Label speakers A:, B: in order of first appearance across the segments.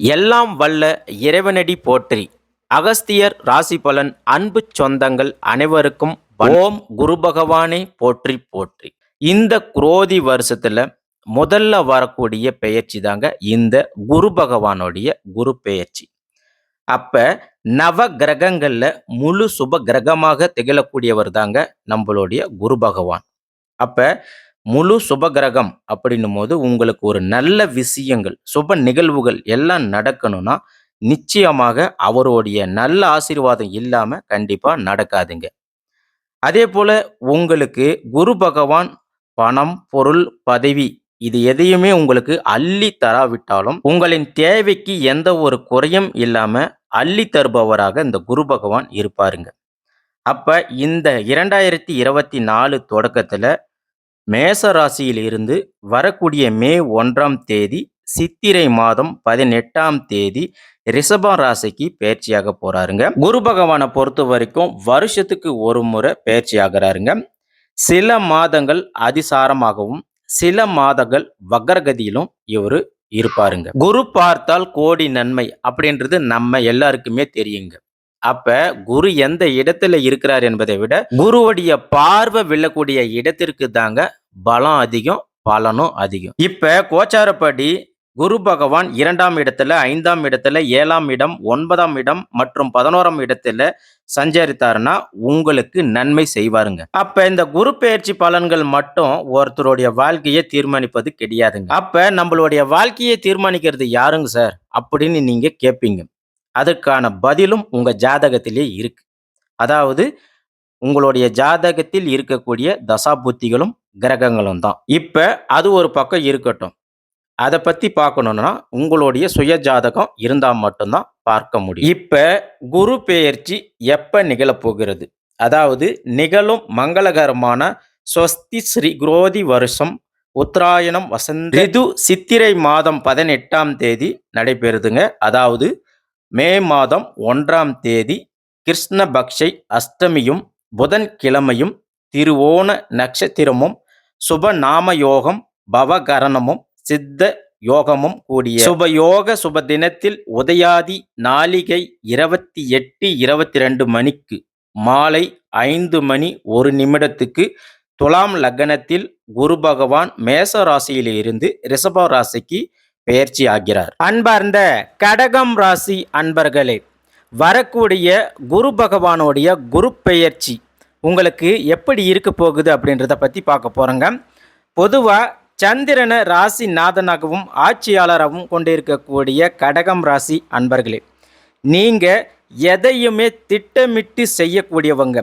A: எல்லாம் வல்ல இறைவனடி போற்றி. அகஸ்தியர் ராசி பலன் அன்பு சொந்தங்கள் அனைவருக்கும் ஓம் குரு பகவானே போற்றி போற்றி. இந்த குரோதி வருஷத்துல முதல்ல வரக்கூடிய பெயர்ச்சி தாங்க இந்த குரு பகவானுடைய குரு பெயர்ச்சி. அப்ப நவ கிரகங்கள்ல முழு சுப கிரகமாக திகழக்கூடியவர் தாங்க நம்மளுடைய குரு பகவான். அப்ப முழு சுப கிரகம் அப்படின்னும் போது உங்களுக்கு ஒரு நல்ல விஷயங்கள் சுப நிகழ்வுகள் எல்லாம் நடக்கணும்னா நிச்சயமாக அவருடைய நல்ல ஆசீர்வாதம் இல்லாமல் கண்டிப்பாக நடக்காதுங்க. அதே போல் உங்களுக்கு குரு பகவான் பணம் பொருள் பதவி இது எதையுமே உங்களுக்கு அள்ளி தராவிட்டாலும் உங்களின் தேவைக்கு எந்த ஒரு குறையும் இல்லாம அள்ளி தருபவராக இந்த குரு பகவான் இருப்பாருங்க. அப்ப இந்த இரண்டாயிரத்தி இருபத்தி நாலு தொடக்கத்துல மேச ராசியில் இருந்து வரக்கூடிய மே ஒன்றாம் தேதி சித்திரை மாதம் பதினெட்டாம் தேதி ரிஷபம் ராசிக்கு பயிற்சியாக போறாருங்க. குரு பகவானை பொறுத்த வரைக்கும் வருஷத்துக்கு ஒரு முறை பயிற்சி ஆகிறாருங்க. சில மாதங்கள் அதிசாரமாகவும் சில மாதங்கள் வக்ரகதியிலும் இவர் இருப்பாருங்க. குரு பார்த்தால் கோடி நன்மை அப்படின்றது நம்ம எல்லாருக்குமே தெரியுங்க. அப்ப குரு எந்த இடத்துல இருக்கிறார் என்பதை விட குருவுடைய பார்வை விழக்கூடிய இடத்திற்கு தாங்க பலம் அதிகம் பலனும் அதிகம். இப்போ கோச்சாரப்படி குரு பகவான் இரண்டாம் இடத்துல ஐந்தாம் இடத்துல ஏழாம் இடம் ஒன்பதாம் இடம் மற்றும் பதினோராம் இடத்துல சஞ்சரித்தாருன்னா உங்களுக்கு நன்மை செய்வாருங்க. அப்ப இந்த குரு பயிற்சி பலன்கள் மட்டும் ஒருத்தருடைய வாழ்க்கையை தீர்மானிப்பது கிடையாதுங்க. அப்ப நம்மளுடைய வாழ்க்கையை தீர்மானிக்கிறது யாருங்க சார்? அப்படின்னு நீங்க கேட்பீங்க அதற்கான பதிலும் உங்க ஜாதகத்திலே இருக்கு. அதாவது உங்களுடைய ஜாதகத்தில் இருக்கக்கூடிய தசாபுத்திகளும் கிரகங்களும் தான் இப்போ அது ஒரு பக்கம் இருக்கட்டும். அதை பற்றி பார்க்கணுன்னா உங்களுடைய சுய ஜாதகம் இருந்தால் மட்டும்தான் பார்க்க முடியும். இப்போ குரு பெயர்ச்சி எப்போ நிகழப்போகிறது? அதாவது நிகழும் மங்களகரமான ஸ்வஸ்தி ஸ்ரீ குரோதி வருஷம் உத்தராயணம் வசந்த ரிது சித்திரை மாதம் பதினெட்டாம் தேதி நடைபெறுதுங்க. அதாவது மே மாதம் ஒன்றாம் தேதி கிருஷ்ணபக்ஷை அஷ்டமியும் புதன்கிழமையும் திருவோண நட்சத்திரமும் சுபநாம யோகம் பவகரணமும் சித்த யோகமும் கூடிய சுபயோக சுப தினத்தில் உதயாதி நாளிகை இருபத்தி எட்டு இருபத்தி ரெண்டு மணிக்கு மாலை ஐந்து மணி ஒரு நிமிடத்துக்கு துலாம் லக்னத்தில் குரு பகவான் மேச ராசியிலிருந்து ரிஷப ராசிக்கு பெயர்ச்சி ஆகிறார். அன்பார்ந்த கடகம் ராசி அன்பர்களே வரக்கூடிய குரு பகவானுடைய குரு பெயர்ச்சி உங்களுக்கு எப்படி இருக்க போகுது அப்படின்றத பற்றி பார்க்க போகிறோங்க பொதுவாக சந்திரனை ராசி நாதனாகவும் ஆட்சியாளராகவும் கொண்டிருக்கக்கூடிய கடகம் ராசி அன்பர்களே நீங்கள் எதையுமே திட்டமிட்டு செய்யக்கூடியவங்க.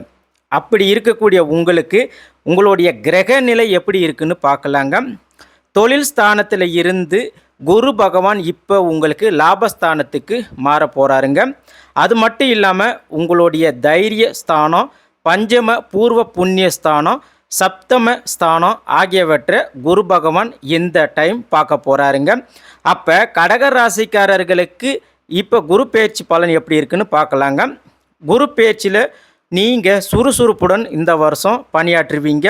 A: அப்படி இருக்கக்கூடிய உங்களுக்கு உங்களுடைய கிரக நிலை எப்படி இருக்குன்னு பார்க்கலாங்க. தொழில் ஸ்தானத்தில் இருந்து குரு பகவான் இப்போ உங்களுக்கு லாபஸ்தானத்துக்கு மாற போகிறாருங்க அது மட்டும் இல்லாமல் உங்களுடைய தைரிய ஸ்தானம் பஞ்சம பூர்வ புண்ணிய ஸ்தானம் சப்தம ஸ்தானம் ஆகியவற்றை குரு பகவான் இந்த டைம் பார்க்க போகிறாருங்க அப்போ கடக ராசிக்காரர்களுக்கு இப்போ குரு பேச்சு பலன் எப்படி இருக்குன்னு பார்க்கலாங்க. குரு பேச்சில் நீங்கள் சுறுசுறுப்புடன் இந்த வருஷம் பணியாற்றுவீங்க.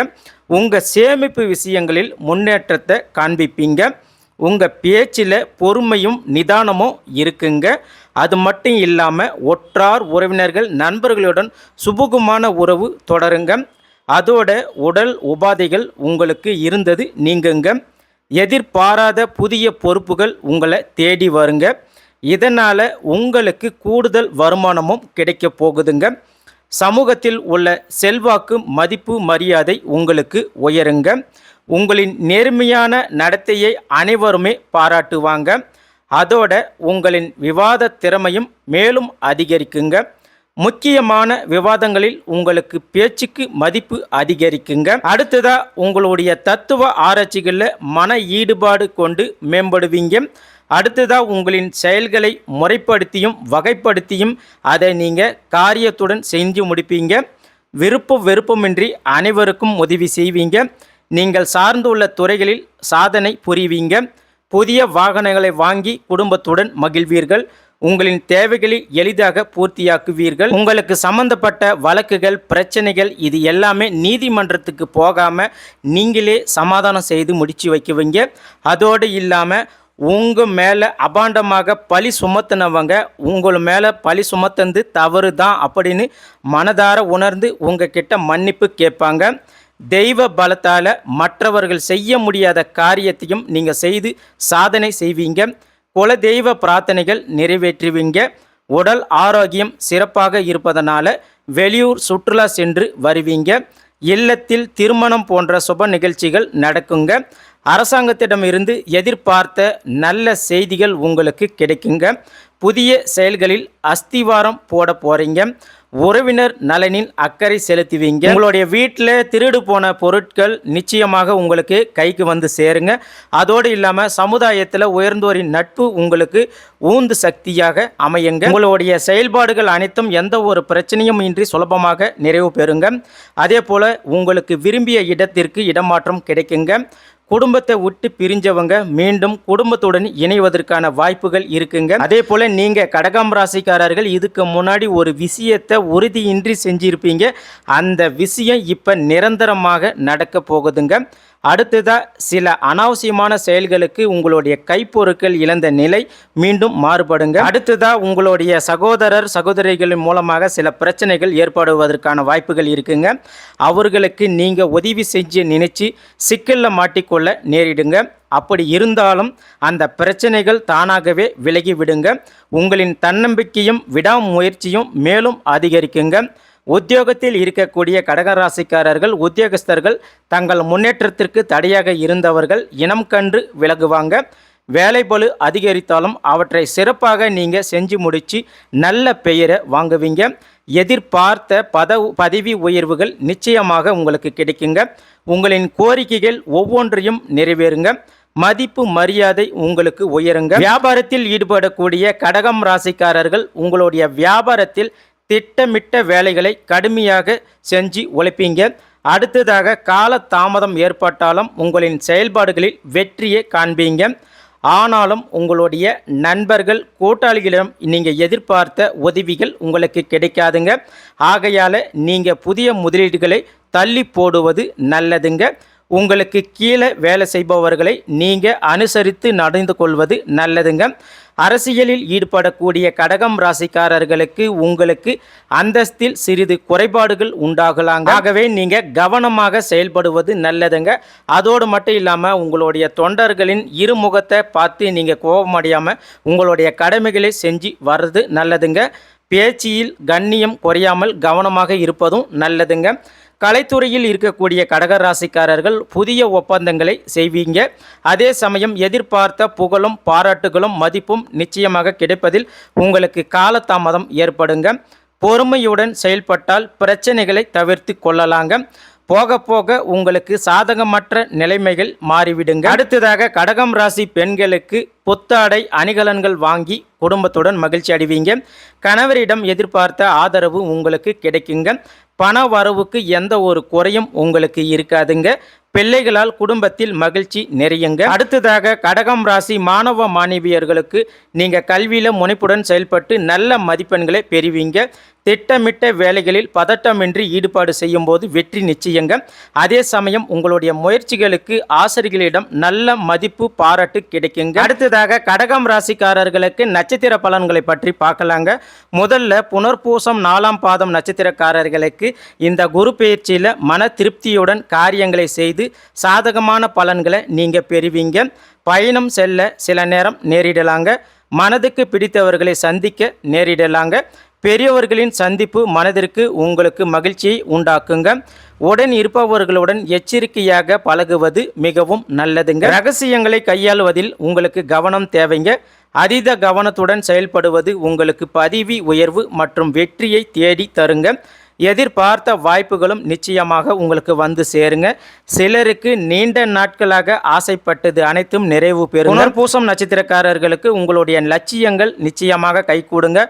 A: உங்கள் சேமிப்பு விஷயங்களில் முன்னேற்றத்தை காண்பிப்பீங்க. உங்கள் பேச்சில் பொறுமையும் நிதானமும் இருக்குங்க. அது மட்டும் இல்லாமல் ஒற்றார் உறவினர்கள் நண்பர்களுடன் சுபுகமான உறவு தொடருங்க. அதோட உடல் உபாதைகள் உங்களுக்கு இருந்தது நீங்குங்க. எதிர்பாராத புதிய பொறுப்புகள் உங்களை தேடி வருங்க. இதனால் உங்களுக்கு கூடுதல் வருமானமும் கிடைக்க போகுதுங்க. சமூகத்தில் உள்ள செல்வாக்கு மதிப்பு மரியாதை உங்களுக்கு உயருங்க. உங்களின் நேர்மையான நடத்தையை அனைவருமே பாராட்டுவாங்க. அதோட உங்களின் விவாத திறமையும் மேலும் அதிகரிக்குங்க. முக்கியமான விவாதங்களில் உங்களுக்கு பேச்சுக்கு மதிப்பு அதிகரிக்குங்க. அடுத்ததா உங்களுடைய தத்துவ ஆராய்ச்சிகளில் மன ஈடுபாடு கொண்டு மேம்படுவீங்க. அடுத்ததா உங்களின் செயல்களை முறைப்படுத்தியும் வகைப்படுத்தியும் அதை நீங்கள் காரியத்துடன் செஞ்சு முடிப்பீங்க. விருப்பம் வெறுப்பமின்றி அனைவருக்கும் உதவி செய்வீங்க. நீங்கள் சார்ந்துள்ள துறைகளில் சாதனை புரிவீங்க. புதிய வாகனங்களை வாங்கி குடும்பத்துடன் மகிழ்வீர்கள். உங்களின் தேவைகளை எளிதாக பூர்த்தியாக்குவீர்கள். உங்களுக்கு சம்பந்தப்பட்ட வழக்குகள் பிரச்சனைகள் இது எல்லாமே நீதிமன்றத்துக்கு போகாமல் நீங்களே சமாதானம் செய்து முடித்து வைக்குவீங்க. அதோடு இல்லாமல் உங்கள் மேலே அபாண்டமாக பழி சுமத்தினவங்க உங்கள் மேலே பழி சுமத்தந்து தவறு தான் அப்படின்னு மனதார உணர்ந்து உங்ககிட்ட மன்னிப்பு கேட்பாங்க. தெய்வ பலத்தால் மற்றவர்கள் செய்ய முடியாத காரியத்தையும் நீங்கள் செய்து சாதனை செய்வீங்க. குல தெய்வ பிரார்த்தனைகள் நிறைவேற்றுவீங்க. உடல் ஆரோக்கியம் சிறப்பாக இருப்பதனால வெளியூர் சுற்றுலா சென்று வருவீங்க. இல்லத்தில் திருமணம் போன்ற சுப நிகழ்ச்சிகள் நடக்குங்க. அரசாங்கத்திடமிருந்து எதிர்பார்த்த நல்ல செய்திகள் உங்களுக்கு கிடைக்குங்க. புதிய செயல்களில் அஸ்திவாரம் போட போறீங்க. உறவினர் நலனில் அக்கறை செலுத்துவீங்க. உங்களுடைய வீட்டில் திருடு போன பொருட்கள் நிச்சயமாக உங்களுக்கு கைக்கு வந்து சேருங்க. அதோடு இல்லாமல் சமுதாயத்தில் உயர்ந்தோரின் நட்பு உங்களுக்கு ஊந்து சக்தியாக அமையுங்க. உங்களுடைய செயல்பாடுகள் அனைத்தும் எந்த ஒரு பிரச்சனையும் இன்றி சுலபமாக நிறைவு பெறுங்க. அதே போல் உங்களுக்கு விரும்பிய இடத்திற்கு இடமாற்றம் கிடைக்குங்க. குடும்பத்தை விட்டு பிரிஞ்சவங்க மீண்டும் குடும்பத்துடன் இணைவதற்கான வாய்ப்புகள் இருக்குங்க. அதே போல நீங்க கடகம் ராசிக்காரர்கள் இதுக்கு முன்னாடி ஒரு விஷயத்தை உறுதியின்றி செஞ்சிருப்பீங்க. அந்த விஷயம் இப்ப நிரந்தரமாக நடக்க போகுதுங்க. அடுத்ததா சில அனாவசியமான செயல்களுக்கு உங்களுடைய கைப்பொருட்கள் இழந்த நிலை மீண்டும் மாறுபடுங்க. அடுத்ததா உங்களுடைய சகோதரர் சகோதரிகளின் மூலமாக சில பிரச்சனைகள் ஏற்படுவதற்கான வாய்ப்புகள் இருக்குங்க. அவர்களுக்கு நீங்க உதவி செஞ்சு நினைச்சு சிக்கல்ல மாட்டிக்கொள்ள நேரிடுங்க. அப்படி இருந்தாலும் அந்த பிரச்சனைகள் தானாகவே விலகி விடுங்க உங்களின் தன்னம்பிக்கையும் விடாமுயற்சியும் மேலும் அதிகரிக்குங்க. உத்தியோகத்தில் இருக்கக்கூடிய கடகராசிக்காரர்கள் உத்தியோகஸ்தர்கள் தங்கள் முன்னேற்றத்திற்கு தடையாக இருந்தவர்கள் இனம் கண்டு விலகுவாங்க. வேலைபளு அதிகரித்தாலும் அவற்றை சிறப்பாக நீங்கள் செஞ்சு முடித்து நல்ல பெயரை வாங்குவீங்க. எதிர்பார்த்த பதவு பதவி உயர்வுகள் நிச்சயமாக உங்களுக்கு கிடைக்குங்க. உங்களின் கோரிக்கைகள் ஒவ்வொன்றையும் நிறைவேறுங்க. மதிப்பு மரியாதை உங்களுக்கு உயருங்க. வியாபாரத்தில் ஈடுபடக்கூடிய கடகம் ராசிக்காரர்கள் உங்களுடைய வியாபாரத்தில் திட்டமிட்ட வேலைகளை கடுமையாக செஞ்சு உழைப்பீங்க. அடுத்ததாக கால தாமதம் ஏற்பட்டாலும் உங்களின் செயல்பாடுகளில் வெற்றியை காண்பீங்க. ஆனாலும் உங்களுடைய நண்பர்கள் கூட்டாளிகளிடம் நீங்கள் எதிர்பார்த்த உதவிகள் உங்களுக்கு கிடைக்காதுங்க. ஆகையால் நீங்கள் புதிய முதலீடுகளை தள்ளி போடுவது நல்லதுங்க. உங்களுக்கு கீழே வேலை செய்பவர்களை நீங்கள் அனுசரித்து நடந்து கொள்வது நல்லதுங்க. அரசியலில் ஈடுபடக்கூடிய கடகம் ராசிக்காரர்களுக்கு உங்களுக்கு அந்தஸ்தில் சிறிது குறைபாடுகள் உண்டாகலாங்க. ஆகவே நீங்கள் கவனமாக செயல்படுவது நல்லதுங்க. அதோடு மட்டும் இல்லாமல் உங்களுடைய தொண்டர்களின் இருமுகத்தை பார்த்து நீங்கள் கோபமடையாமல் உங்களுடைய கடமைகளை செஞ்சு வர்றது நல்லதுங்க. பேச்சியில் கண்ணியம் குறையாமல் கவனமாக இருப்பதும் நல்லதுங்க. கலைத்துறையில் இருக்கக்கூடிய கடகராசிக்காரர்கள் புதிய ஒப்பந்தங்களை செய்வீங்க. அதே சமயம் எதிர்பார்த்த புகழும் பாராட்டுகளும் மதிப்பும் நிச்சயமாக கிடைப்பதில் உங்களுக்கு காலதாமதம் ஏற்படுங்க. பொறுமையுடன் செயல்பட்டால் பிரச்சனைகளை தவிர்த்து கொள்ளலாங்க. போக போக உங்களுக்கு சாதகமற்ற நிலைமைகள் மாறிவிடுங்க. அடுத்ததாக கடகம் ராசி பெண்களுக்கு புத்தாடை அணிகலன்கள் வாங்கி குடும்பத்துடன் மகிழ்ச்சி அடைவீங்க. கணவரிடம் எதிர்பார்த்த ஆதரவு உங்களுக்கு கிடைக்குங்க. பண வரவுக்கு எந்த ஒரு குறையும் உங்களுக்கு இருக்காதுங்க. பிள்ளைகளால் குடும்பத்தில் மகிழ்ச்சி நிறையுங்க. அடுத்ததாக கடகம் ராசி மாணவ மாணவியர்களுக்கு நீங்கள் கல்வியில் முனைப்புடன் செயல்பட்டு நல்ல மதிப்பெண்களை பெறுவீங்க. திட்டமிட்ட வேலைகளில் பதட்டமின்றி ஈடுபாடு செய்யும் போது வெற்றி நிச்சயங்க. அதே சமயம் உங்களுடைய முயற்சிகளுக்கு ஆசிரியர்களிடம் நல்ல மதிப்பு பாராட்டு கிடைக்குங்க. அடுத்ததாக கடகம் ராசிக்காரர்களுக்கு நட்சத்திர பலன்களை பற்றி பார்க்கலாங்க. முதல்ல புனர்பூசம் நாலாம் பாதம் நட்சத்திரக்காரர்களுக்கு இந்த குரு பயிற்சியில் மன திருப்தியுடன் காரியங்களை செய்து சாதகமான பலன்களை நீங்கள் பெறுவீங்க. பயணம் செல்ல சில நேரம் நேரிடலாங்க. மனதுக்கு பிடித்தவர்களை சந்திக்க நேரிடலாங்க. பெரியவர்களின் சந்திப்பு மனதிற்கு உங்களுக்கு மகிழ்ச்சியை உண்டாக்குங்க. உடன் இருப்பவர்களுடன் எச்சரிக்கையாக பழகுவது மிகவும் நல்லதுங்க. ரகசியங்களை கையாளுவதில் உங்களுக்கு கவனம் தேவைங்க. அதீத கவனத்துடன் செயல்படுவது உங்களுக்கு பதவி உயர்வு மற்றும் வெற்றியை தேடி தருங்க. எதிர்பார்த்த வாய்ப்புகளும் நிச்சயமாக உங்களுக்கு வந்து சேருங்க. சிலருக்கு நீண்ட நாட்களாக ஆசைப்பட்டது அனைத்தும் நிறைவு பெறும் புனர்பூசம் நட்சத்திரக்காரர்களுக்கு உங்களுடைய லட்சியங்கள் நிச்சயமாக கைகூடுங்க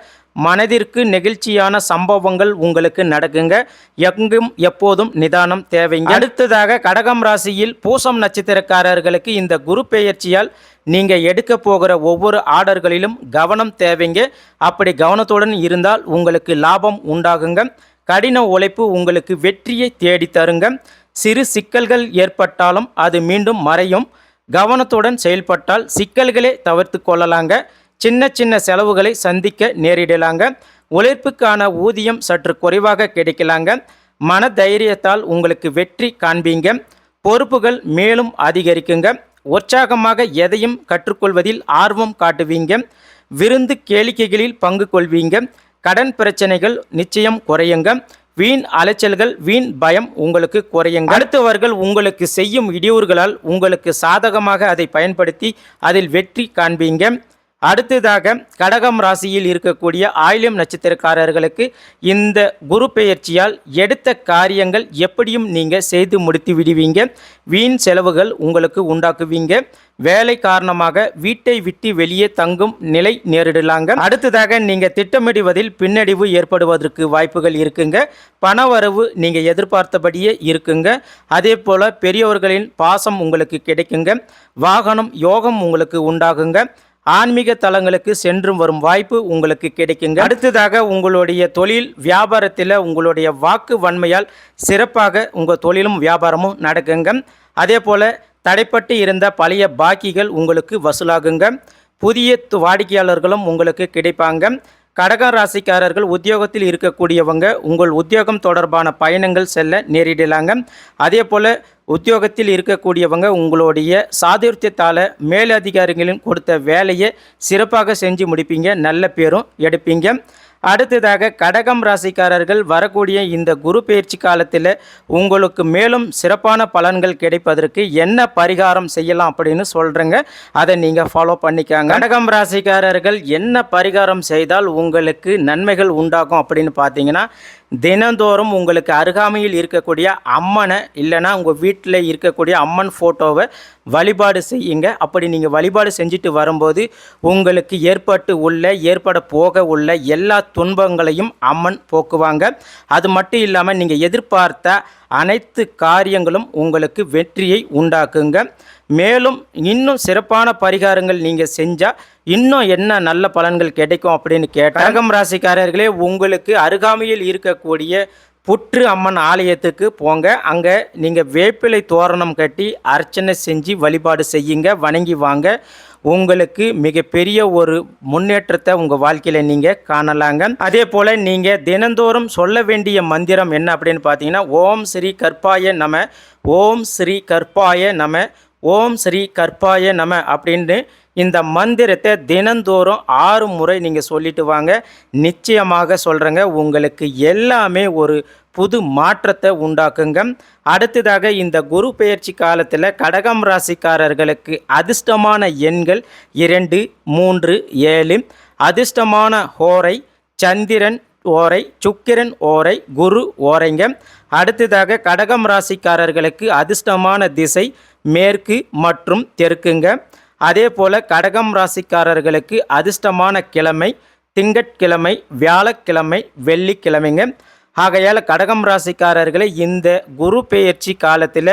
A: மனதிற்கு நெகிழ்ச்சியான சம்பவங்கள் உங்களுக்கு நடக்குங்க. எங்கும் எப்போதும் நிதானம் தேவைங்க. அடுத்ததாக கடகம் ராசியில் பூசம் நட்சத்திரக்காரர்களுக்கு இந்த குரு பெயர்ச்சியால் நீங்கள் எடுக்க போகிற ஒவ்வொரு ஆர்டர்களிலும் கவனம் தேவைங்க. அப்படி கவனத்துடன் இருந்தால் உங்களுக்கு லாபம் உண்டாகுங்க. கடின உழைப்பு உங்களுக்கு வெற்றியை தேடித்தருங்க சிறு சிக்கல்கள் ஏற்பட்டாலும் அது மீண்டும் மறையும். கவனத்துடன் செயல்பட்டால் சிக்கல்களே தவிர்த்து கொள்ளலாங்க. சின்ன சின்ன செலவுகளை சந்திக்க நேரிடலாங்க. உழைப்புக்கான ஊதியம் சற்று குறைவாக கிடைக்கலாங்க. மன தைரியத்தால் உங்களுக்கு வெற்றி காண்பீங்க. பொறுப்புகள் மேலும் அதிகரிக்குங்க. உற்சாகமாக எதையும் கற்றுக்கொள்வதில் ஆர்வம் காட்டுவீங்க. விருந்து கேளிக்கைகளில் பங்கு கொள்வீங்க. கடன் பிரச்சனைகள் நிச்சயம் குறையுங்க. வீண் அலைச்சல்கள் வீண் பயம் உங்களுக்கு குறையுங்க. அடுத்தவர்கள் உங்களுக்கு செய்யும் இடையூறுகளால் உங்களுக்கு சாதகமாக அதை பயன்படுத்தி அதில் வெற்றி காண்பீங்க. அடுத்ததாக கடகம் ராசியில் இருக்கக்கூடிய ஆயிலம் நட்சத்திரக்காரர்களுக்கு இந்த குரு பெயர்ச்சியால் எடுத்த காரியங்கள் எப்படியும் நீங்கள் செய்து முடித்து விடுவீங்க. வீண் செலவுகள் உங்களுக்கு உண்டாக்குவீங்க. வேலை காரணமாக வீட்டை விட்டு வெளியே தங்கும் நிலை நேரிடலாங்க. அடுத்ததாக நீங்கள் திட்டமிடுவதில் பின்னடைவு ஏற்படுவதற்கு வாய்ப்புகள் இருக்குங்க. பணவரவு நீங்கள் எதிர்பார்த்தபடியே இருக்குங்க. அதே போல் பெரியவர்களின் பாசம் உங்களுக்கு கிடைக்குங்க. வாகனம் யோகம் உங்களுக்கு உண்டாகுங்க. ஆன்மீக தலங்களுக்கு சென்றும் வரும் வாய்ப்பு உங்களுக்கு கிடைக்குங்க. அடுத்ததாக உங்களுடைய தொழில் வியாபாரத்தில் உங்களுடைய வாக்கு வன்மையால் சிறப்பாக உங்கள் தொழிலும் வியாபாரமும் நடக்குங்க. அதே போல் தடைப்பட்டு இருந்த பழைய பாக்கிகள் உங்களுக்கு வசூலாகுங்க. புதிய து- வாடிக்கையாளர்களும் உங்களுக்கு கிடைப்பாங்க. கடக ராசிக்காரர்கள் உத்தியோகத்தில் இருக்கக்கூடியவங்க உங்கள் உத்தியோகம் தொடர்பான பயணங்கள் செல்ல நேரிடலாங்க. அதே போல் உத்தியோகத்தில் இருக்கக்கூடியவங்க உங்களுடைய சாதுர்த்தியத்தால் மேலதிகாரிகளின் கொடுத்த வேலையை சிறப்பாக செஞ்சு முடிப்பீங்க நல்ல பேரும் எடுப்பீங்க. அடுத்ததாக கடகம் ராசிக்காரர்கள் வரக்கூடிய இந்த குரு பயிற்சி காலத்தில் உங்களுக்கு மேலும் சிறப்பான பலன்கள் கிடைப்பதற்கு என்ன பரிகாரம் செய்யலாம் அப்படின்னு சொல்கிறேங்க அதை நீங்கள் ஃபாலோ பண்ணிக்காங்க. கடகம் ராசிக்காரர்கள் என்ன பரிகாரம் செய்தால் உங்களுக்கு நன்மைகள் உண்டாகும் அப்படின்னு பார்த்தீங்கன்னா தினந்தோறும் உங்களுக்கு அருகாமையில் இருக்கக்கூடிய அம்மனை இல்லைன்னா உங்கள் வீட்டில் இருக்கக்கூடிய அம்மன் ஃபோட்டோவை வழிபாடு செய்யுங்க. அப்படி நீங்கள் வழிபாடு செஞ்சுட்டு வரும்போது உங்களுக்கு ஏற்பட்டு உள்ள ஏற்பட போக உள்ள எல்லா துன்பங்களையும் அம்மன் போக்குவாங்க. அது மட்டும் இல்லாமல் நீங்கள் எதிர்பார்த்த அனைத்து காரியங்களும் உங்களுக்கு வெற்றியை உண்டாக்குங்க. மேலும் இன்னும் சிறப்பான பரிகாரங்கள் நீங்கள் செஞ்சால் இன்னும் என்ன நல்ல பலன்கள் கிடைக்கும் அப்படின்னு கேட்டால் கடகம் ராசிக்காரர்களே உங்களுக்கு அருகாமையில் இருக்கக்கூடிய புற்று அம்மன் ஆலயத்துக்கு போங்க. அங்கே நீங்கள் வேப்பிலை தோரணம் கட்டி அர்ச்சனை செஞ்சு வழிபாடு செய்யுங்க வணங்கி வாங்க. உங்களுக்கு மிகப்பெரிய ஒரு முன்னேற்றத்தை உங்கள் வாழ்க்கையில் நீங்கள் காணலாங்க. அதே போல் நீங்கள் தினந்தோறும் சொல்ல வேண்டிய மந்திரம் என்ன அப்படின்னு பார்த்தீங்கன்னா ஓம் ஸ்ரீ கற்பாய நம ஓம் ஸ்ரீ கற்பாய நம ஓம் ஸ்ரீ கற்பாய நம அப்படின்னு இந்த மந்திரத்தை தினந்தோறும் ஆறு முறை நீங்கள் சொல்லிட்டு வாங்க. நிச்சயமாக சொல்கிறேங்க உங்களுக்கு எல்லாமே ஒரு புது மாற்றத்தை உண்டாக்குங்க. அடுத்ததாக இந்த குரு பெயர்ச்சி காலத்தில் கடகம் ராசிக்காரர்களுக்கு அதிர்ஷ்டமான எண்கள் இரண்டு மூன்று ஏழு. அதிர்ஷ்டமான ஹோரை சந்திரன் ஓரை சுக்கிரன் ஓரை குரு ஓரைங்க. அடுத்ததாக கடகம் ராசிக்காரர்களுக்கு அதிர்ஷ்டமான திசை மேற்கு மற்றும் தெற்குங்க. அதே போல் கடகம் ராசிக்காரர்களுக்கு அதிர்ஷ்டமான கிழமை திங்கட்கிழமை வியாழக்கிழமை வெள்ளிக்கிழமைங்க. ஆகையால் கடகம் ராசிக்காரர்களை இந்த குரு பெயர்ச்சி காலத்தில்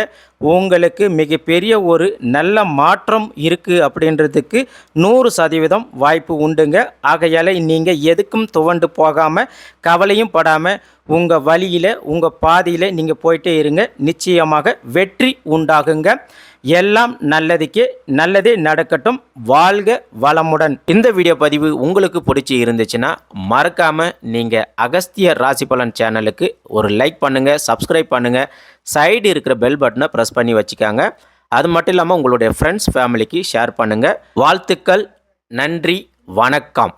A: உங்களுக்கு மிகப்பெரிய ஒரு நல்ல மாற்றம் இருக்குது அப்படின்றதுக்கு நூறு சதவீதம் வாய்ப்பு உண்டுங்க. ஆகையால் நீங்கள் எதுக்கும் துவண்டு போகாமல் கவலையும் படாமல் உங்கள் வழியில் உங்கள் பாதியில் நீங்கள் போயிட்டே இருங்க. நிச்சயமாக வெற்றி உண்டாகுங்க. எல்லாம் நல்லதுக்கே நல்லதே நடக்கட்டும். வாழ்க வளமுடன். இந்த வீடியோ பதிவு உங்களுக்கு பிடிச்சி இருந்துச்சுன்னா மறக்காமல் நீங்கள் அகஸ்திய ராசி பலன் சேனலுக்கு ஒரு லைக் பண்ணுங்கள் சப்ஸ்கிரைப் பண்ணுங்கள் சைடு இருக்கிற பெல் பட்டனை ப்ரெஸ் பண்ணி வச்சுக்காங்க. அது மட்டும் இல்லாமல் உங்களுடைய ஃப்ரெண்ட்ஸ் ஃபேமிலிக்கு ஷேர் பண்ணுங்கள் வாழ்த்துக்கள் நன்றி வணக்கம்.